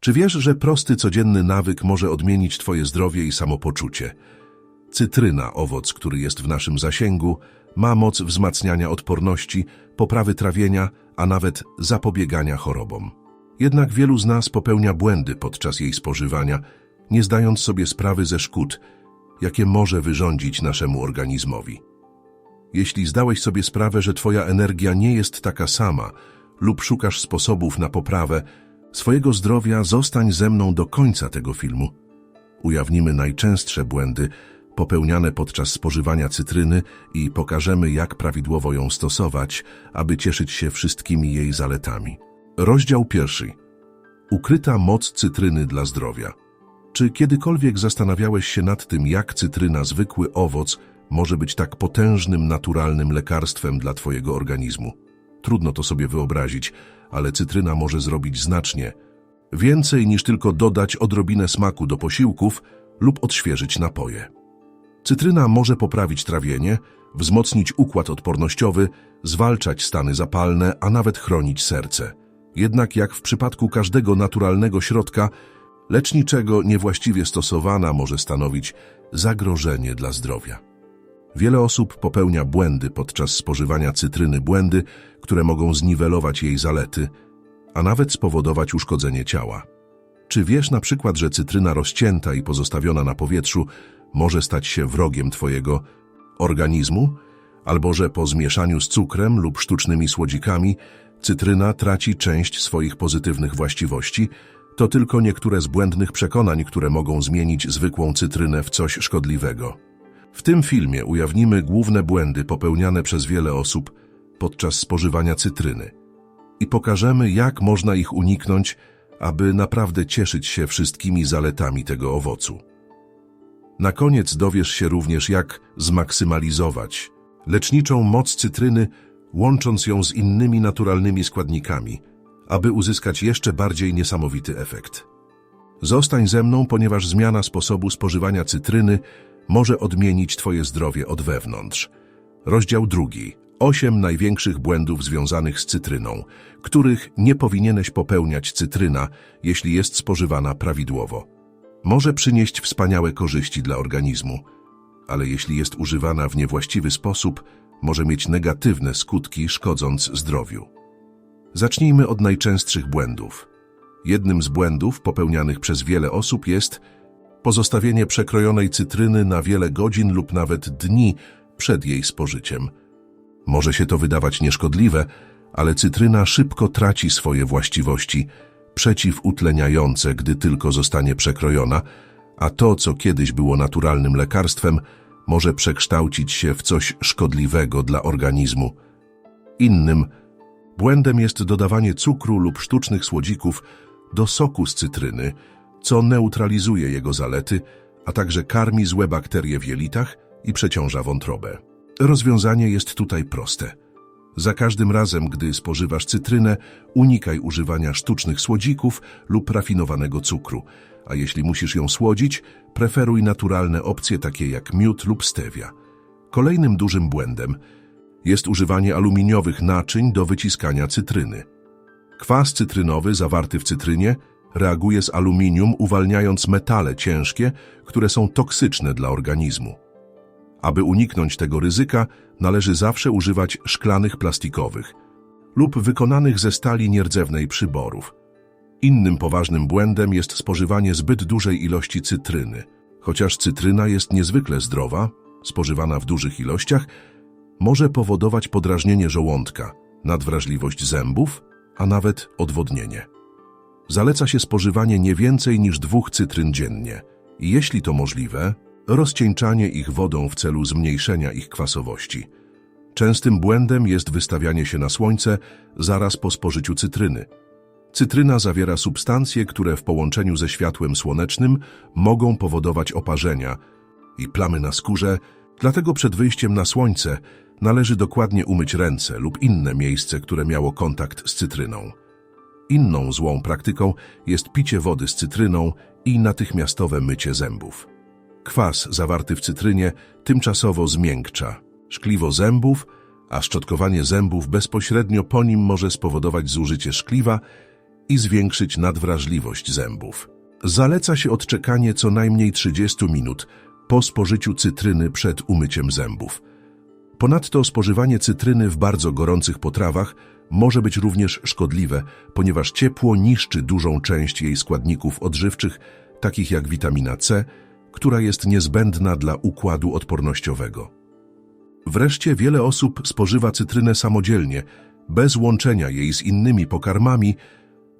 Czy wiesz, że prosty, codzienny nawyk może odmienić Twoje zdrowie i samopoczucie? Cytryna, owoc, który jest w naszym zasięgu, ma moc wzmacniania odporności, poprawy trawienia, a nawet zapobiegania chorobom. Jednak wielu z nas popełnia błędy podczas jej spożywania, nie zdając sobie sprawy ze szkód, jakie może wyrządzić naszemu organizmowi. Jeśli zdałeś sobie sprawę, że Twoja energia nie jest taka sama lub szukasz sposobów na poprawę swojego zdrowia, zostań ze mną do końca tego filmu. Ujawnimy najczęstsze błędy popełniane podczas spożywania cytryny i pokażemy, jak prawidłowo ją stosować, aby cieszyć się wszystkimi jej zaletami. Rozdział pierwszy. Ukryta moc cytryny dla zdrowia. Czy kiedykolwiek zastanawiałeś się nad tym, jak cytryna, zwykły owoc, może być tak potężnym, naturalnym lekarstwem dla Twojego organizmu? Trudno to sobie wyobrazić, ale cytryna może zrobić znacznie więcej niż tylko dodać odrobinę smaku do posiłków lub odświeżyć napoje. Cytryna może poprawić trawienie, wzmocnić układ odpornościowy, zwalczać stany zapalne, a nawet chronić serce. Jednak jak w przypadku każdego naturalnego środka leczniczego niewłaściwie stosowana może stanowić zagrożenie dla zdrowia. Wiele osób popełnia błędy podczas spożywania cytryny, błędy, które mogą zniwelować jej zalety, a nawet spowodować uszkodzenie ciała. Czy wiesz na przykład, że cytryna rozcięta i pozostawiona na powietrzu może stać się wrogiem Twojego organizmu? Albo że po zmieszaniu z cukrem lub sztucznymi słodzikami cytryna traci część swoich pozytywnych właściwości? To tylko niektóre z błędnych przekonań, które mogą zmienić zwykłą cytrynę w coś szkodliwego. W tym filmie ujawnimy główne błędy popełniane przez wiele osób podczas spożywania cytryny i pokażemy, jak można ich uniknąć, aby naprawdę cieszyć się wszystkimi zaletami tego owocu. Na koniec dowiesz się również, jak zmaksymalizować leczniczą moc cytryny, łącząc ją z innymi naturalnymi składnikami, aby uzyskać jeszcze bardziej niesamowity efekt. Zostań ze mną, ponieważ zmiana sposobu spożywania cytryny może odmienić Twoje zdrowie od wewnątrz. Rozdział drugi. Osiem największych błędów związanych z cytryną, których nie powinieneś popełniać cytryna, jeśli jest spożywana prawidłowo. Może przynieść wspaniałe korzyści dla organizmu, ale jeśli jest używana w niewłaściwy sposób, może mieć negatywne skutki, szkodząc zdrowiu. Zacznijmy od najczęstszych błędów. Jednym z błędów popełnianych przez wiele osób jest pozostawienie przekrojonej cytryny na wiele godzin lub nawet dni przed jej spożyciem. Może się to wydawać nieszkodliwe, ale cytryna szybko traci swoje właściwości przeciwutleniające, gdy tylko zostanie przekrojona, a to, co kiedyś było naturalnym lekarstwem, może przekształcić się w coś szkodliwego dla organizmu. Innym błędem jest dodawanie cukru lub sztucznych słodzików do soku z cytryny, co neutralizuje jego zalety, a także karmi złe bakterie w jelitach i przeciąża wątrobę. Rozwiązanie jest tutaj proste. Za każdym razem, gdy spożywasz cytrynę, unikaj używania sztucznych słodzików lub rafinowanego cukru, a jeśli musisz ją słodzić, preferuj naturalne opcje takie jak miód lub stevia. Kolejnym dużym błędem jest używanie aluminiowych naczyń do wyciskania cytryny. Kwas cytrynowy zawarty w cytrynie reaguje z aluminium, uwalniając metale ciężkie, które są toksyczne dla organizmu. Aby uniknąć tego ryzyka, należy zawsze używać szklanych plastikowych lub wykonanych ze stali nierdzewnej przyborów. Innym poważnym błędem jest spożywanie zbyt dużej ilości cytryny. Chociaż cytryna jest niezwykle zdrowa, spożywana w dużych ilościach, może powodować podrażnienie żołądka, nadwrażliwość zębów, a nawet odwodnienie. Zaleca się spożywanie nie więcej niż dwóch cytryn dziennie i jeśli to możliwe, rozcieńczanie ich wodą w celu zmniejszenia ich kwasowości. Częstym błędem jest wystawianie się na słońce zaraz po spożyciu cytryny. Cytryna zawiera substancje, które w połączeniu ze światłem słonecznym mogą powodować oparzenia i plamy na skórze, dlatego przed wyjściem na słońce należy dokładnie umyć ręce lub inne miejsce, które miało kontakt z cytryną. Inną złą praktyką jest picie wody z cytryną i natychmiastowe mycie zębów. Kwas zawarty w cytrynie tymczasowo zmiękcza szkliwo zębów, a szczotkowanie zębów bezpośrednio po nim może spowodować zużycie szkliwa i zwiększyć nadwrażliwość zębów. Zaleca się odczekanie co najmniej 30 minut po spożyciu cytryny przed umyciem zębów. Ponadto spożywanie cytryny w bardzo gorących potrawach może być również szkodliwe, ponieważ ciepło niszczy dużą część jej składników odżywczych, takich jak witamina C, która jest niezbędna dla układu odpornościowego. Wreszcie wiele osób spożywa cytrynę samodzielnie, bez łączenia jej z innymi pokarmami,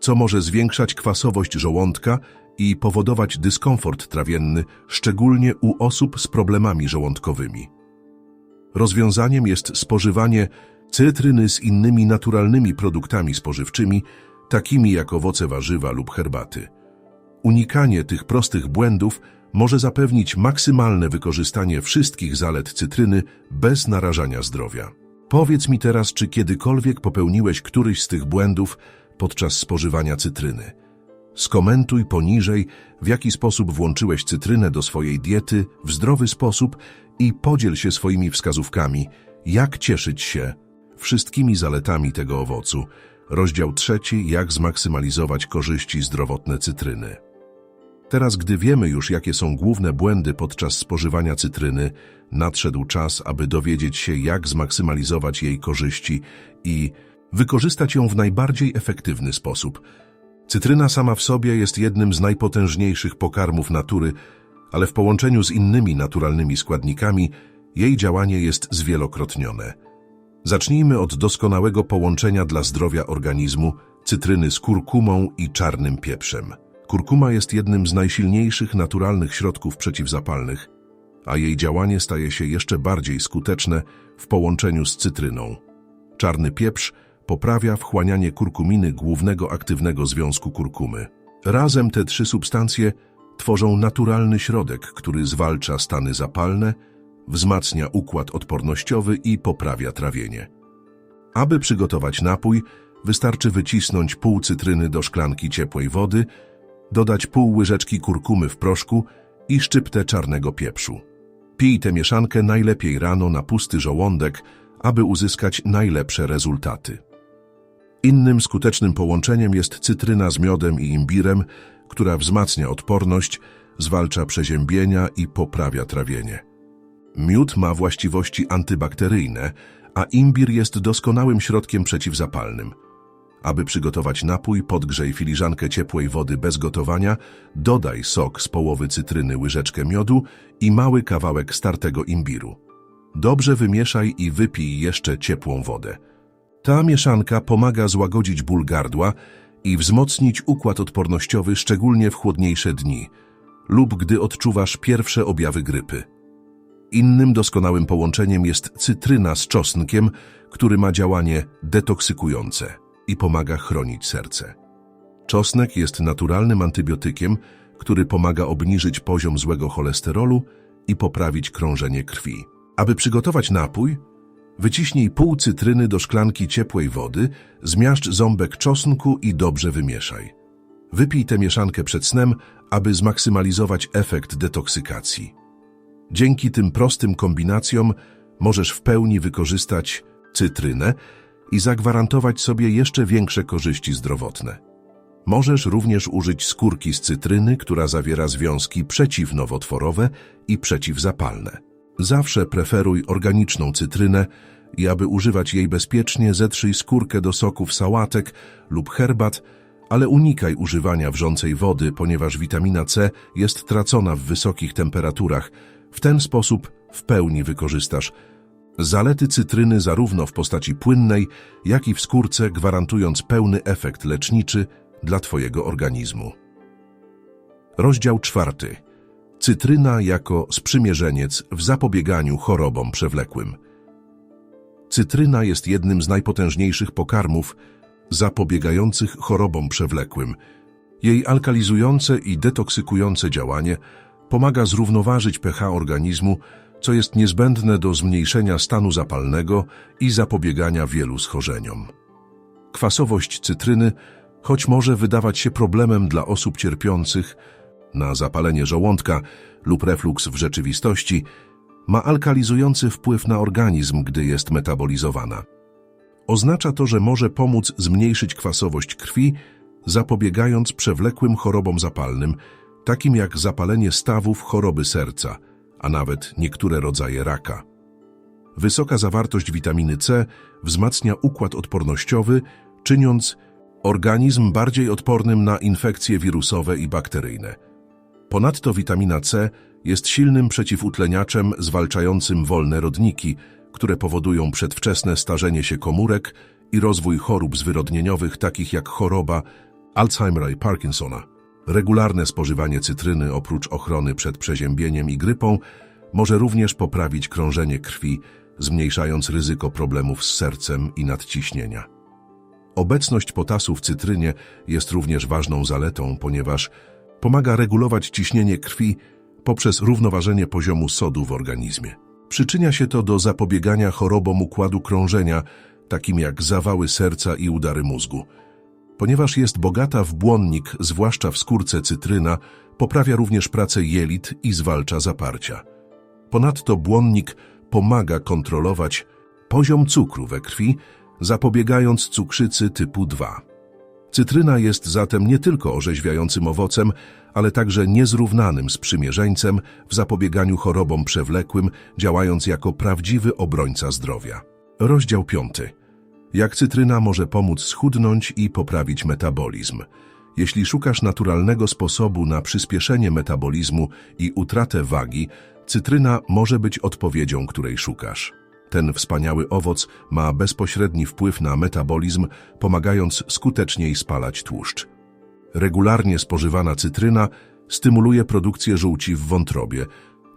co może zwiększać kwasowość żołądka i powodować dyskomfort trawienny, szczególnie u osób z problemami żołądkowymi. Rozwiązaniem jest spożywanie cytryny z innymi naturalnymi produktami spożywczymi, takimi jak owoce warzywa lub herbaty. Unikanie tych prostych błędów może zapewnić maksymalne wykorzystanie wszystkich zalet cytryny bez narażania zdrowia. Powiedz mi teraz, czy kiedykolwiek popełniłeś któryś z tych błędów podczas spożywania cytryny. Skomentuj poniżej, w jaki sposób włączyłeś cytrynę do swojej diety w zdrowy sposób i podziel się swoimi wskazówkami, jak cieszyć się wszystkimi zaletami tego owocu. Rozdział trzeci, jak zmaksymalizować korzyści zdrowotne cytryny. Teraz, gdy wiemy już, jakie są główne błędy podczas spożywania cytryny, nadszedł czas, aby dowiedzieć się, jak zmaksymalizować jej korzyści i wykorzystać ją w najbardziej efektywny sposób. Cytryna sama w sobie jest jednym z najpotężniejszych pokarmów natury, ale w połączeniu z innymi naturalnymi składnikami jej działanie jest zwielokrotnione. Zacznijmy od doskonałego połączenia dla zdrowia organizmu cytryny z kurkumą i czarnym pieprzem. Kurkuma jest jednym z najsilniejszych naturalnych środków przeciwzapalnych, a jej działanie staje się jeszcze bardziej skuteczne w połączeniu z cytryną. Czarny pieprz poprawia wchłanianie kurkuminy głównego aktywnego związku kurkumy. Razem te trzy substancje tworzą naturalny środek, który zwalcza stany zapalne, wzmacnia układ odpornościowy i poprawia trawienie. Aby przygotować napój, wystarczy wycisnąć pół cytryny do szklanki ciepłej wody, dodać pół łyżeczki kurkumy w proszku i szczyptę czarnego pieprzu. Pij tę mieszankę najlepiej rano na pusty żołądek, aby uzyskać najlepsze rezultaty. Innym skutecznym połączeniem jest cytryna z miodem i imbirem, która wzmacnia odporność, zwalcza przeziębienia i poprawia trawienie. Miód ma właściwości antybakteryjne, a imbir jest doskonałym środkiem przeciwzapalnym. Aby przygotować napój, podgrzej filiżankę ciepłej wody bez gotowania, dodaj sok z połowy cytryny, łyżeczkę miodu i mały kawałek startego imbiru. Dobrze wymieszaj i wypij jeszcze ciepłą wodę. Ta mieszanka pomaga złagodzić ból gardła i wzmocnić układ odpornościowy szczególnie w chłodniejsze dni lub gdy odczuwasz pierwsze objawy grypy. Innym doskonałym połączeniem jest cytryna z czosnkiem, który ma działanie detoksykujące i pomaga chronić serce. Czosnek jest naturalnym antybiotykiem, który pomaga obniżyć poziom złego cholesterolu i poprawić krążenie krwi. Aby przygotować napój, wyciśnij pół cytryny do szklanki ciepłej wody, zmiażdż ząbek czosnku i dobrze wymieszaj. Wypij tę mieszankę przed snem, aby zmaksymalizować efekt detoksykacji. Dzięki tym prostym kombinacjom możesz w pełni wykorzystać cytrynę i zagwarantować sobie jeszcze większe korzyści zdrowotne. Możesz również użyć skórki z cytryny, która zawiera związki przeciwnowotworowe i przeciwzapalne. Zawsze preferuj organiczną cytrynę i aby używać jej bezpiecznie, zetrzyj skórkę do soków sałatek lub herbat, ale unikaj używania wrzącej wody, ponieważ witamina C jest tracona w wysokich temperaturach. W ten sposób w pełni wykorzystasz zalety cytryny zarówno w postaci płynnej, jak i w skórce, gwarantując pełny efekt leczniczy dla Twojego organizmu. Rozdział czwarty. Cytryna jako sprzymierzeniec w zapobieganiu chorobom przewlekłym. Cytryna jest jednym z najpotężniejszych pokarmów zapobiegających chorobom przewlekłym. Jej alkalizujące i detoksykujące działanie pomaga zrównoważyć pH organizmu, co jest niezbędne do zmniejszenia stanu zapalnego i zapobiegania wielu schorzeniom. Kwasowość cytryny, choć może wydawać się problemem dla osób cierpiących na zapalenie żołądka lub refluks w rzeczywistości, ma alkalizujący wpływ na organizm, gdy jest metabolizowana. Oznacza to, że może pomóc zmniejszyć kwasowość krwi, zapobiegając przewlekłym chorobom zapalnym, takim jak zapalenie stawów, choroby serca, a nawet niektóre rodzaje raka. Wysoka zawartość witaminy C wzmacnia układ odpornościowy, czyniąc organizm bardziej odpornym na infekcje wirusowe i bakteryjne. Ponadto witamina C jest silnym przeciwutleniaczem zwalczającym wolne rodniki, które powodują przedwczesne starzenie się komórek i rozwój chorób zwyrodnieniowych takich jak choroba Alzheimera i Parkinsona. Regularne spożywanie cytryny oprócz ochrony przed przeziębieniem i grypą może również poprawić krążenie krwi, zmniejszając ryzyko problemów z sercem i nadciśnienia. Obecność potasu w cytrynie jest również ważną zaletą, ponieważ pomaga regulować ciśnienie krwi poprzez równoważenie poziomu sodu w organizmie. Przyczynia się to do zapobiegania chorobom układu krążenia, takim jak zawały serca i udary mózgu. Ponieważ jest bogata w błonnik, zwłaszcza w skórce cytryna, poprawia również pracę jelit i zwalcza zaparcia. Ponadto błonnik pomaga kontrolować poziom cukru we krwi, zapobiegając cukrzycy typu 2. Cytryna jest zatem nie tylko orzeźwiającym owocem, ale także niezrównanym sprzymierzeńcem w zapobieganiu chorobom przewlekłym, działając jako prawdziwy obrońca zdrowia. Rozdział 5. Jak cytryna może pomóc schudnąć i poprawić metabolizm? Jeśli szukasz naturalnego sposobu na przyspieszenie metabolizmu i utratę wagi, cytryna może być odpowiedzią, której szukasz. Ten wspaniały owoc ma bezpośredni wpływ na metabolizm, pomagając skuteczniej spalać tłuszcz. Regularnie spożywana cytryna stymuluje produkcję żółci w wątrobie,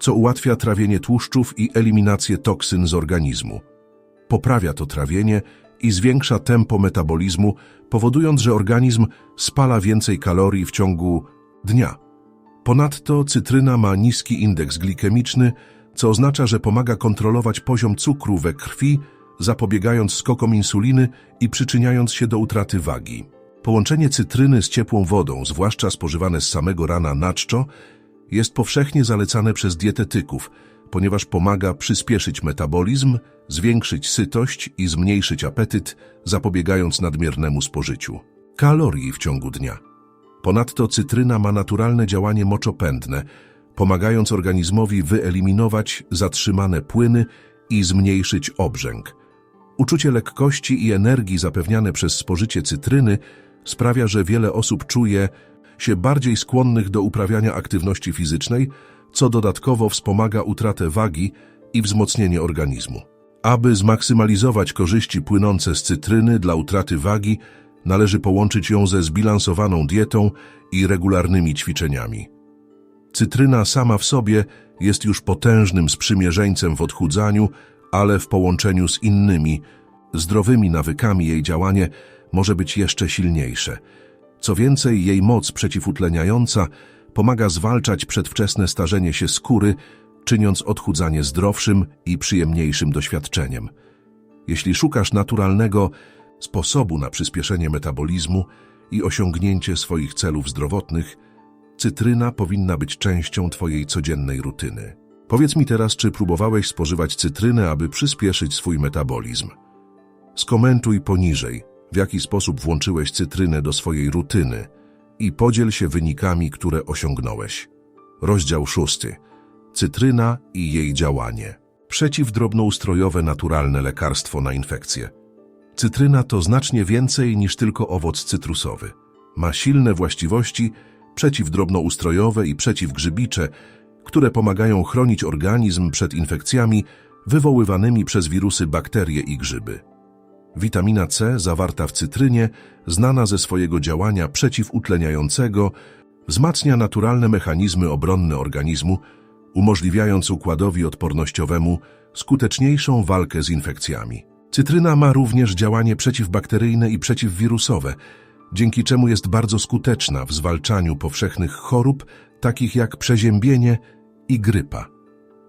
co ułatwia trawienie tłuszczów i eliminację toksyn z organizmu. Poprawia to trawienie i zwiększa tempo metabolizmu, powodując, że organizm spala więcej kalorii w ciągu dnia. Ponadto cytryna ma niski indeks glikemiczny, co oznacza, że pomaga kontrolować poziom cukru we krwi, zapobiegając skokom insuliny i przyczyniając się do utraty wagi. Połączenie cytryny z ciepłą wodą, zwłaszcza spożywane z samego rana na czczo, jest powszechnie zalecane przez dietetyków, ponieważ pomaga przyspieszyć metabolizm, zwiększyć sytość i zmniejszyć apetyt, zapobiegając nadmiernemu spożyciu. Kalorii w ciągu dnia. Ponadto cytryna ma naturalne działanie moczopędne, pomagając organizmowi wyeliminować zatrzymane płyny i zmniejszyć obrzęk. Uczucie lekkości i energii zapewniane przez spożycie cytryny sprawia, że wiele osób czuje się bardziej skłonnych do uprawiania aktywności fizycznej, co dodatkowo wspomaga utratę wagi i wzmocnienie organizmu. Aby zmaksymalizować korzyści płynące z cytryny dla utraty wagi, należy połączyć ją ze zbilansowaną dietą i regularnymi ćwiczeniami. Cytryna sama w sobie jest już potężnym sprzymierzeńcem w odchudzaniu, ale w połączeniu z innymi, zdrowymi nawykami jej działanie może być jeszcze silniejsze. Co więcej, jej moc przeciwutleniająca pomaga zwalczać przedwczesne starzenie się skóry, czyniąc odchudzanie zdrowszym i przyjemniejszym doświadczeniem. Jeśli szukasz naturalnego sposobu na przyspieszenie metabolizmu i osiągnięcie swoich celów zdrowotnych, cytryna powinna być częścią Twojej codziennej rutyny. Powiedz mi teraz, czy próbowałeś spożywać cytrynę, aby przyspieszyć swój metabolizm. Skomentuj poniżej, w jaki sposób włączyłeś cytrynę do swojej rutyny i podziel się wynikami, które osiągnąłeś. Rozdział szósty. Cytryna i jej działanie. Przeciwdrobnoustrojowe naturalne lekarstwo na infekcje. Cytryna to znacznie więcej niż tylko owoc cytrusowy. Ma silne właściwości przeciwdrobnoustrojowe i przeciwgrzybicze, które pomagają chronić organizm przed infekcjami wywoływanymi przez wirusy, bakterie i grzyby. Witamina C zawarta w cytrynie, znana ze swojego działania przeciwutleniającego, wzmacnia naturalne mechanizmy obronne organizmu, umożliwiając układowi odpornościowemu skuteczniejszą walkę z infekcjami. Cytryna ma również działanie przeciwbakteryjne i przeciwwirusowe, dzięki czemu jest bardzo skuteczna w zwalczaniu powszechnych chorób, takich jak przeziębienie i grypa.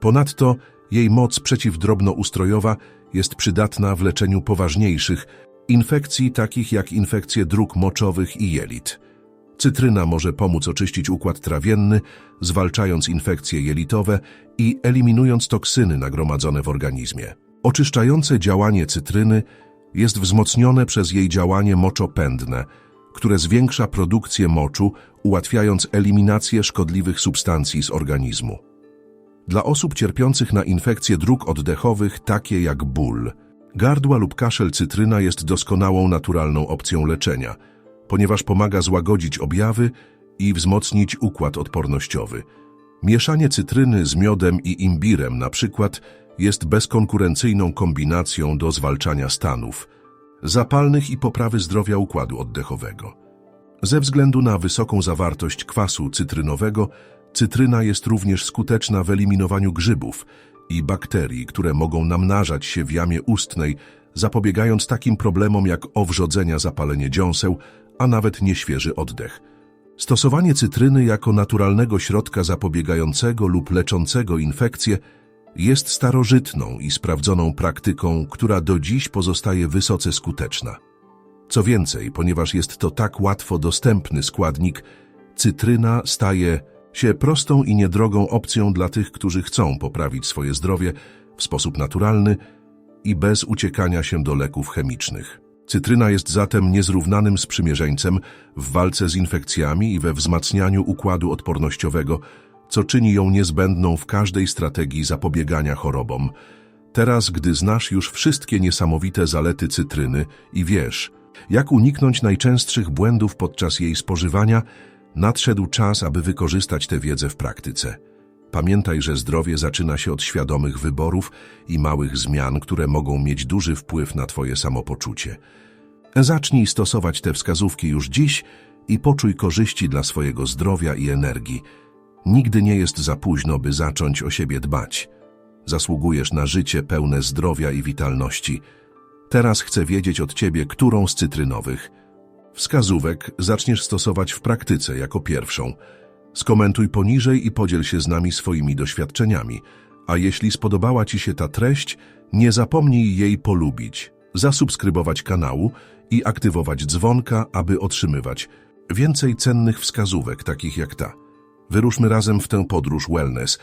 Ponadto jej moc przeciwdrobnoustrojowa jest przydatna w leczeniu poważniejszych infekcji, takich jak infekcje dróg moczowych i jelit. Cytryna może pomóc oczyścić układ trawienny, zwalczając infekcje jelitowe i eliminując toksyny nagromadzone w organizmie. Oczyszczające działanie cytryny jest wzmocnione przez jej działanie moczopędne, które zwiększa produkcję moczu, ułatwiając eliminację szkodliwych substancji z organizmu. Dla osób cierpiących na infekcje dróg oddechowych, takie jak ból, gardła lub kaszel cytryna jest doskonałą naturalną opcją leczenia, ponieważ pomaga złagodzić objawy i wzmocnić układ odpornościowy. Mieszanie cytryny z miodem i imbirem na przykład jest bezkonkurencyjną kombinacją do zwalczania stanów zapalnych i poprawy zdrowia układu oddechowego. Ze względu na wysoką zawartość kwasu cytrynowego, cytryna jest również skuteczna w eliminowaniu grzybów i bakterii, które mogą namnażać się w jamie ustnej, zapobiegając takim problemom jak owrzodzenia, zapalenie dziąseł, a nawet nieświeży oddech. Stosowanie cytryny jako naturalnego środka zapobiegającego lub leczącego infekcje jest starożytną i sprawdzoną praktyką, która do dziś pozostaje wysoce skuteczna. Co więcej, ponieważ jest to tak łatwo dostępny składnik, cytryna staje się prostą i niedrogą opcją dla tych, którzy chcą poprawić swoje zdrowie w sposób naturalny i bez uciekania się do leków chemicznych. Cytryna jest zatem niezrównanym sprzymierzeńcem w walce z infekcjami i we wzmacnianiu układu odpornościowego, co czyni ją niezbędną w każdej strategii zapobiegania chorobom. Teraz, gdy znasz już wszystkie niesamowite zalety cytryny i wiesz, jak uniknąć najczęstszych błędów podczas jej spożywania, nadszedł czas, aby wykorzystać tę wiedzę w praktyce. Pamiętaj, że zdrowie zaczyna się od świadomych wyborów i małych zmian, które mogą mieć duży wpływ na Twoje samopoczucie. Zacznij stosować te wskazówki już dziś i poczuj korzyści dla swojego zdrowia i energii. Nigdy nie jest za późno, by zacząć o siebie dbać. Zasługujesz na życie pełne zdrowia i witalności. Teraz chcę wiedzieć od Ciebie, którą z cytrynowych wskazówek zaczniesz stosować w praktyce jako pierwszą. Skomentuj poniżej i podziel się z nami swoimi doświadczeniami. A jeśli spodobała Ci się ta treść, nie zapomnij jej polubić, zasubskrybować kanału i aktywować dzwonka, aby otrzymywać więcej cennych wskazówek takich jak ta. Wyruszmy razem w tę podróż wellness –